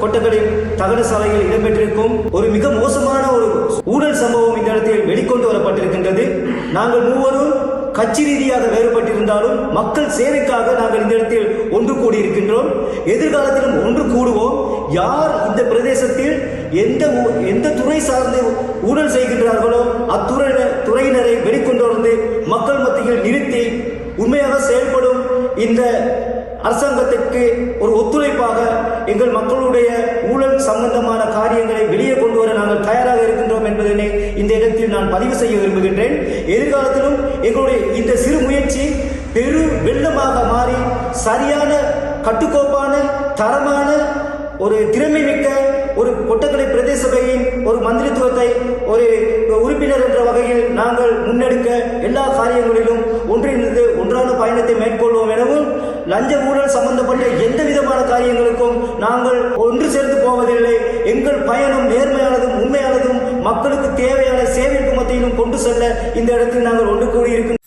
கொட்டக்கடை தகடு சாலையில் இடம்பெற்றிருக்கும் ஒரு மிக மோசமான ஒரு ஊழல் சம்பவம் இந்த இடத்தில் வெளிக்கொண்டு வரப்பட்டிருக்கின்றது. நாங்கள் மூவரும் கட்சி ரீதியாக வேறுபட்டிருந்தாலும் மக்கள் சேவைக்காக நாங்கள் இந்த இடத்தில் ஒன்று கூடியிருக்கின்றோம். எதிர்காலத்திலும் ஒன்று கூடுவோம். யார் இந்த பிரதேசத்தில் எந்த ஊ- எந்த துறை சார்ந்து ஊழல் செய்கின்றார்களோ அத்துறை துறையினரை வெளிக்கொண்டு வந்து மக்கள் மத்தியில் நிறுத்தி உண்மையாக செயல்படும் இந்த அரசாங்கத்திற்கு ஒரு ஒத்துழைப்பாக எங்கள் மக்களுடைய ஊழல் சம்பந்தமான காரியங்களை வெளியே கொண்டு வர நாங்கள் தயாராக இருக்கின்றோம் என்பதனை இந்த இடத்தில் நான் பதிவு செய்ய விரும்புகின்றேன். எதிர்காலத்திலும் எங்களுடைய இந்த சிறு முயற்சி பெரு வெள்ளமாக மாறி சரியான கட்டுக்கோப்பான தரமான ஒரு திறமை மிக்க ஒரு கொட்டக்கடை பிரதேச சபையின் ஒரு மந்திரித்துவத்தை ஒரு உறுப்பினர் என்ற வகையில் நாங்கள் முன்னெடுக்க எல்லா காரியங்களிலும் ஒன்றிணைந்து ஒன்றான பயணத்தை மேற்கொள்வோம் என லஞ்ச ஊழல் சம்பந்தப்பட்ட எந்த விதமான காரியங்களுக்கும் நாங்கள் ஒன்று சேர்ந்து போவதில்லை. எங்கள் பயணம் நேர்மையானதும் உண்மையானதும் மக்களுக்கு தேவையான சேவைக்கு மத்தியிலும் கொண்டு செல்ல இந்த இடத்தில் நாங்கள் ஒன்று கூடியிருக்கின்றோம்